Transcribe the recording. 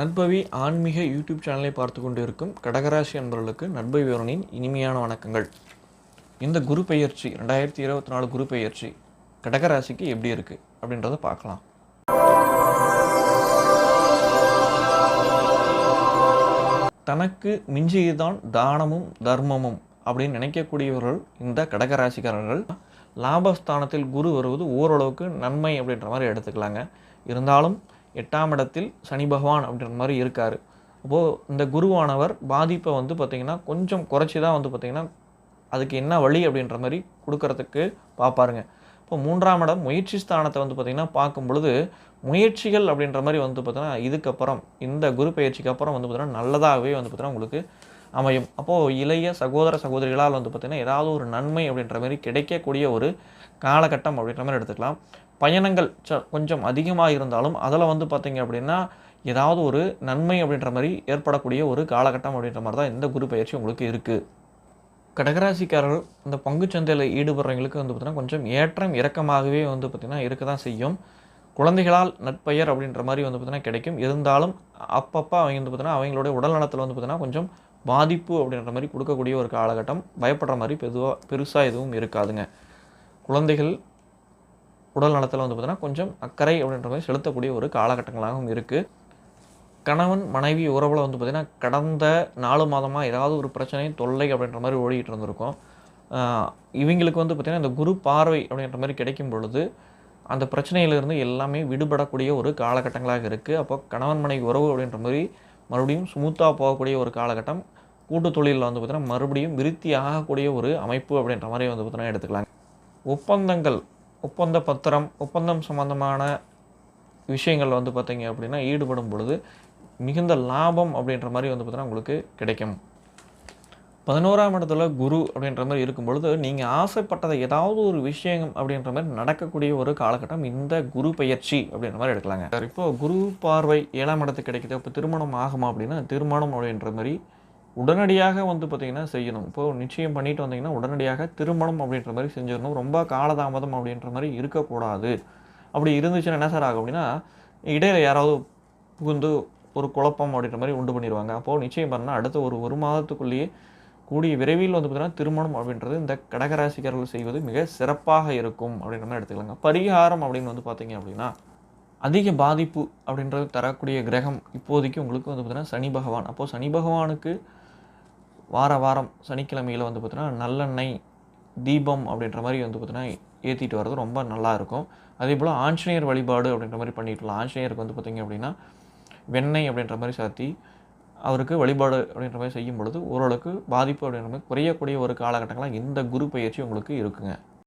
நட்பவி ஆன்மீக யூடியூப் சேனலை பார்த்து கொண்டு இருக்கும் கடகராசி அன்பர்களுக்கு நண்பை விவரணின் இனிமையான வணக்கங்கள். இந்த குரு பெயர்ச்சி ரெண்டாயிரத்தி இருபத்தி நாலு குரு பெயர்ச்சி கடகராசிக்கு எப்படி இருக்குது அப்படின்றத பார்க்கலாம். தனக்கு மிஞ்சியதுதான் தானமும் தர்மமும் அப்படின்னு நினைக்கக்கூடியவர்கள் இந்த கடகராசிக்காரர்கள் லாபஸ்தானத்தில் குரு வருவது ஓரளவுக்கு நன்மை அப்படின்ற மாதிரி எடுத்துக்கலாங்க. இருந்தாலும் எட்டாம் இடத்தில் சனி பகவான் அப்படின்ற மாதிரி இருக்கார். அப்போது இந்த குருவானவர் பாதிப்பை வந்து பார்த்திங்கன்னா கொஞ்சம் குறைச்சி தான் வந்து பார்த்திங்கன்னா அதுக்கு என்ன வழி அப்படின்ற மாதிரி கொடுக்கறதுக்கு பார்ப்பாருங்க. இப்போ மூன்றாம் இடம் முயற்சி ஸ்தானத்தை வந்து பார்த்திங்கன்னா பார்க்கும் பொழுது முயற்சிகள் அப்படின்ற மாதிரி வந்து பார்த்தோன்னா இதுக்கப்புறம் இந்த குரு பயிற்சிக்கு அப்புறம் வந்து பார்த்திங்கன்னா நல்லதாகவே வந்து பார்த்திங்கன்னா உங்களுக்கு அமையும். அப்போது இளைய சகோதர சகோதரிகளால் வந்து பார்த்திங்கன்னா ஏதாவது ஒரு நன்மை அப்படின்ற மாதிரி கிடைக்கக்கூடிய ஒரு காலகட்டம் அப்படின்ற மாதிரி எடுத்துக்கலாம். பயணங்கள் ச- கொஞ்சம் அதிகமாக இருந்தாலும் அதில் வந்து பார்த்திங்க அப்படின்னா ஏதாவது ஒரு நன்மை அப்படின்ற மாதிரி ஏற்படக்கூடிய ஒரு காலகட்டம் அப்படின்ற மாதிரி தான் இந்த குரு பயிற்சி உங்களுக்கு இருக்குது கடகராசிக்காரர்கள் இந்த பங்குச்சந்தையில் ஈடுபடுறவங்களுக்கு வந்து பார்த்திங்கன்னா கொஞ்சம் ஏற்றம் இறக்கமாகவே வந்து பார்த்திங்கன்னா இருக்க தான் செய்யும். குழந்தைகளால் நட்பெயர் அப்படின்ற மாதிரி வந்து பார்த்திங்கன்னா கிடைக்கும். இருந்தாலும் அப்பப்போ அவங்க வந்து பார்த்திங்கன்னா அவங்களுடைய உடல்நலத்தில் வந்து பார்த்திங்கன்னா கொஞ்சம் பாதிப்பு அப்படின்ற மாதிரி கொடுக்கக்கூடிய ஒரு காலகட்டம். பயப்படுற மாதிரி பெதுவாக பெருசாக எதுவும் இருக்காதுங்க. குழந்தைகள் உடல் நலத்தில் வந்து பார்த்திங்கன்னா கொஞ்சம் அக்கறை அப்படின்ற மாதிரி செலுத்தக்கூடிய ஒரு காலகட்டங்களாகவும் இருக்குது கணவன் மனைவி உறவில் வந்து பார்த்திங்கன்னா கடந்த நாலு மாதமாக ஏதாவது ஒரு பிரச்சனை தொல்லை அப்படின்ற மாதிரி ஓடிக்கிட்டு இருந்திருக்கும். இவங்களுக்கு வந்து பார்த்திங்கன்னா இந்த குரு பார்வை அப்படின்ற மாதிரி கிடைக்கும் பொழுது அந்த பிரச்சனையிலிருந்து எல்லாமே விடுபடக்கூடிய ஒரு காலகட்டங்களாக இருக்குது அப்போ கணவன் மனைவி உறவு அப்படின்ற மாதிரி மறுபடியும் ஸ்மூத்தாக போகக்கூடிய ஒரு காலகட்டம். கூட்டு தொழிலில் வந்து பார்த்திங்கன்னா மறுபடியும் விருத்தி ஆகக்கூடிய ஒரு அமைப்பு அப்படின்ற மாதிரி வந்து பார்த்திங்கன்னா எடுத்துக்கலாங்க ஒப்பந்தங்கள் ஒப்பந்த பத்திரம் ஒப்பந்தம் சம்பந்தமான விஷயங்கள் வந்து பார்த்திங்க அப்படின்னா ஈடுபடும் பொழுது மிகுந்த லாபம் அப்படின்ற மாதிரி வந்து பார்த்திங்கன்னா உங்களுக்கு கிடைக்கும். பதினோராம் இடத்துல குரு அப்படின்ற மாதிரி இருக்கும் பொழுது நீங்கள் ஆசைப்பட்டதை ஏதாவது ஒரு விஷயம் அப்படின்ற மாதிரி நடக்கக்கூடிய ஒரு காலகட்டம் இந்த குரு பயிற்சி அப்படின்ற மாதிரி எடுக்கலாங்க. சார் இப்போது குரு பார்வை ஏழாம் இடத்துக்கு கிடைக்குது. இப்போ திருமணம் ஆகுமா அப்படின்னா திருமணம் அப்படின்ற மாதிரி உடனடியாக வந்து பார்த்திங்கன்னா செய்யணும். இப்போது நிச்சயம் பண்ணிட்டு வந்தீங்கன்னா உடனடியாக திருமணம் அப்படின்ற மாதிரி செஞ்சிடணும். ரொம்ப காலதாமதம் அப்படின்ற மாதிரி இருக்கக்கூடாது. அப்படி இருந்துச்சுன்னா என்ன சார் ஆகும் அப்படின்னா இடையில யாராவது புகுந்து ஒரு குழப்பம் அப்படின்ற மாதிரி உண்டு பண்ணிடுவாங்க. அப்போது நிச்சயம் பண்ணால் அடுத்த ஒரு ஒரு மாதத்துக்குள்ளேயே கூடிய விரைவில் வந்து பார்த்தீங்கன்னா திருமணம் அப்படின்றது இந்த கடகராசிக்காரர்கள் செய்வது மிக சிறப்பாக இருக்கும் அப்படின்ற மாதிரி எடுத்துக்கலாங்க. பரிகாரம் அப்படின்னு வந்து பார்த்தீங்க அப்படின்னா அதிக பாதிப்பு அப்படின்றது தரக்கூடிய கிரகம் இப்போதைக்கு உங்களுக்கு வந்து பார்த்திங்கன்னா சனி பகவான். அப்போது சனி பகவானுக்கு வார வாரம் சனிக்கிழமையில் வந்து பார்த்திங்கன்னா நல்லெண்ணெய் தீபம் அப்படின்ற மாதிரி வந்து பார்த்திங்கன்னா ஏற்றிட்டு வர்றது ரொம்ப நல்லா இருக்கும். அதே போல் ஆஞ்சநேயர் வழிபாடு அப்படின்ற மாதிரி பண்ணிட்டுலாம் ஆஞ்சநேயருக்கு வந்து பார்த்திங்க அப்படின்னா வெண்ணெய் அப்படின்ற மாதிரி சாத்தி அவருக்கு வழிபாடு அப்படின்ற மாதிரி செய்யும் பொழுது ஓரளவுக்கு பாதிப்பு அப்படின்ற மாதிரி குறையக்கூடிய ஒரு காலகட்டங்களாக இந்த குரு பயிற்சி உங்களுக்கு இருக்குங்க.